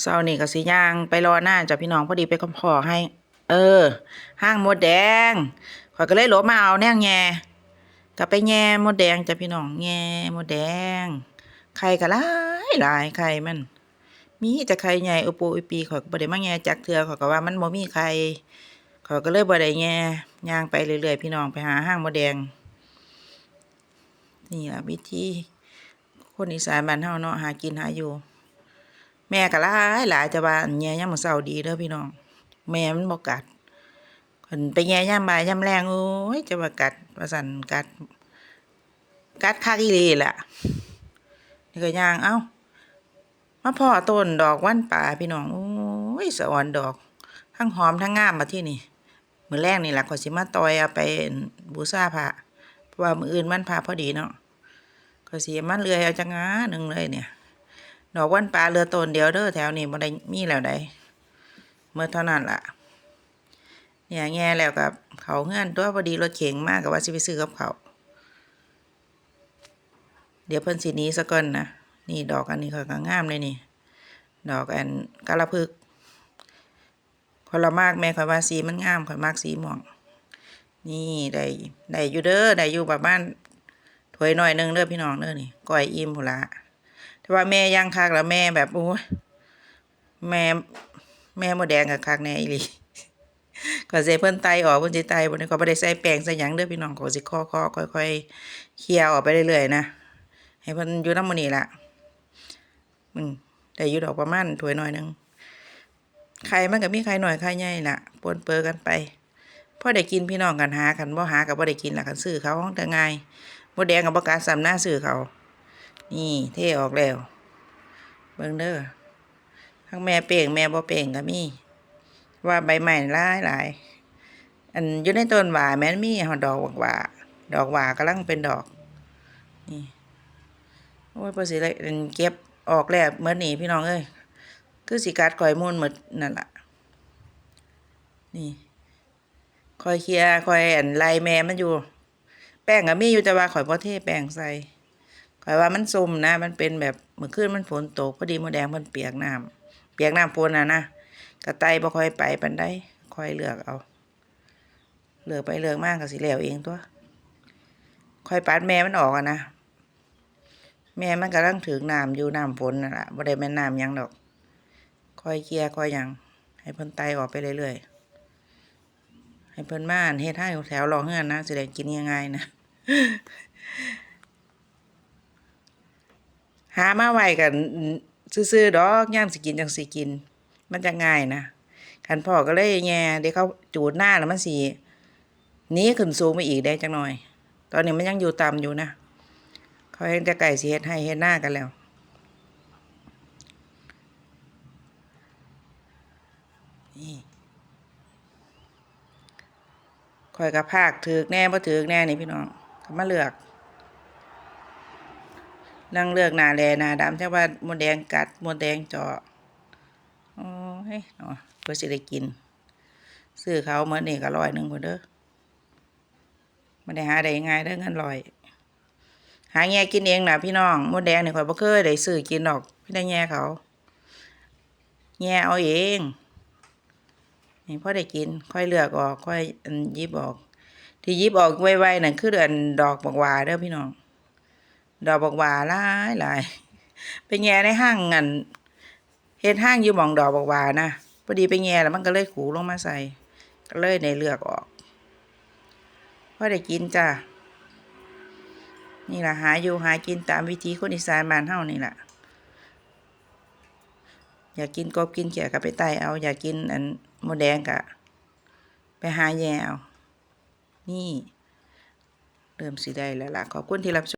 เช้านี่ก็สิย่างไปรอหน้าจ้ะพี่น้องพอดีไปคำพอให้ เออ ห้างมดแดงข่อยก็เลยหลบมาเอาแน่งแง่ก็ไปแง่มดแดงจ้ะพี่น้องแง่มดแดงไข่ก็หลายหลายไข่มัน มีแต่ไข่ใหญ่อุปูอุปีข่อยก็บ่ได้มาแง่จักเทื่อข่อยก็ว่ามันบ่มีไข่ข่อยก็เลยบ่ได้แง่ย่างไปเรื่อยๆพี่น้องไปหาห้างมดแดง นี่ล่ะวิธีคนอีสานบ้านเฮาเนาะหากินหาอยู่ แม่ก็หลายหลายแต่ว่าแย่ยามมื้อเช้าดีเด้อพี่น้อง แม่มันบ่กัดเพิ่นไปแย่ยามบ่ายยามแลงโอ้ยจะว่ากัดว่าซั่นกัด กัดคักอีหลีล่ะนี่ก็ย่างเอ้ามาพ่อต้นดอกวันป่าพี่น้องโอ้ยสะออนดอก ทั้งหอมทั้งงามมาที่นี่มื้อแรกนี่ล่ะก็สิมาตอยเอาไปบูชาพระเพราะว่ามื้ออื่นวันพระพอดีเนาะก็สิมาเลื่อยเอาจังงาหนึ่งเลยเนี่ย ดอกวันปลาเรือต้นเดียวเด้อแถวนี้บ่ได้มีแล้วได้เมื่อเท่านั้นล่ะ เนี่ยแง่แล้วกับเขาเงื่อนตัวพอดีรถเข็งมากกับว่าสิไปซื้อกับเขาเดี๋ยวเพิ่นสิหนี้ซะก่อนนะนี่ดอกอันนี้เขาก็งามเลยนี่ ดอกอันกาละพึกษ์คนละมากแม่ข่อยว่าสีมันงามข่อยมากสีม่วงนี่ได้ได้อยู่เด้อได้อยู่ประมาณถ้วยหน่อยหนึงเด้อพี่น้องเด้อนี่ก้อยอิ่มพุนละ แต่ว่าแม่ย่างคักแล้วแม่แบบโอ้ยแม่แม่โมแดงกับคักแน่อีหลีก็สิเพิ่นไตออกเพิ่นสิไตบ่ได้ก็บ่ได้ใส่แป้งใส่หยังเด้อพี่น้องก็สิคอๆค่อยๆเคี่ยวออกไปเรื่อยๆนะให้เพิ่นอยู่นำมื้อนี้ล่ะอืมได้อยู่ดอกประมาณถ้วยหน่อยหนึงไข่มันก็มีไข่หน่อยไข่ใหญ่ล่ะปนเปื้อกันไปพอได้กินพี่น้องกันหากันบ่หาก็บ่ได้กินล่ะกันซื้อเขาแต่ง่ายมแดงก็บ่กล้าซ้ำหน้าซื้อเขา นี่เทออกแล้ว เบิ่งเด้อทั้งแม่เป่งแม่บ่เป่งก็มี ว่าใบไม้หลายหลายอันอยู่ในต้นหว่าแม่นมีหอดอกหว่าดอกหว่ากำลังเป็นดอก นี่โอ้ยพอสิได้อันเก็บออกแล้วเมื่อนี้พี่น้องเอ้ยคือสิกัดข่อยมูนหมดนั่นล่ะนี่คอยเคลียร์คอยอันไล่แม่มันอยู่ แป้งก็มีอยู่แต่ว่าข่อยบ่เทแป้งใส่ ข่อยว่ามันซุ่มนะ มันเป็นแบบเมื่อคืนมันฝนตกพอดีมดแดงมันเปียกน้ำเปียกน้ำฝนน่ะนะกระไตบ่ค่อยไปปานใดค่อยเลือกเอา เลือกไปเลือกมากก็สิแล้วเองตัวค่อยปัดแม่มันออกอะนะแม่มันกำลังถึงน้ำอยู่น้ำฝนนั่นล่ะบ่ได้แม่น้ำยังดอก ค่อยเคลียร์ค่อยยัง ให้เพิ่นไตออกไปเรื่อยๆให้เพิ่นมานเฮ็ดให้แถวรองเฮือนนะสิได้กินง่ายๆนะ หามาไว้กันซื่อๆดอกย่ามสิกินจังสิกิน มันจะง่ายนะคันพ่อก็เลยแง่เดี๋ยวเขาจูดหน้าแล้วมันสิหนี้ขึ้นสูงไปอีกได้จังหน่อย ตอนนี้มันยังอยู่ต่ำอยู่นะเขาเห็นแต่ไก่สิเฮ็ดให้เฮ็ดหน้ากันแล้วนี่คอยกับภาคถือกแน่บ่ถือกแน่นี่พี่น้องก็มาเลือก นั่งเลือกหนาแลหนาดำแต่ว่ามดแดงกัดมดแดงเจาะโอ้ยเนาะเพื่อสิได้กินซื้อเขาเมื่อนี่ก็ร้อยหนึ่งคนเด้อไม่ได้หาได้ง่ายเด้อเงินร้อย หาแง่กินเองนะพี่น้องมดแดงเนี่ข่อยบ่เคยได้ซื้อกินดอกพี่ได้แง่เขา แง่เอาเองนี่พอได้กิน ค่อยเลือกออก ค่อยอันหยิบออก ที่ยิบออกไวๆนั่นคือเดือนดอกบักวาเด้อพี่น้อง ดอกบักหวาหลายหลายไปแง่ในห้างงันเฮ็ดห้างอยู่หม่องดอกบักหวานะพอดีไปแง่แล้วมันก็เลยขูลงมาใส่ ก็เลยได้เลือกออกพอได้กินจ้านี่ล่ะหาอยู่หากินตามวิธีคนอีสานบ้านเฮานี่ล่ะอยากกินกบกินเขียก็ไปไต่เอา อยากกินอันมดแดงก็ไปหาแย่เอา นี่ เริ่มสิได้แล้วล่ะ ขอบคุณที่รับชม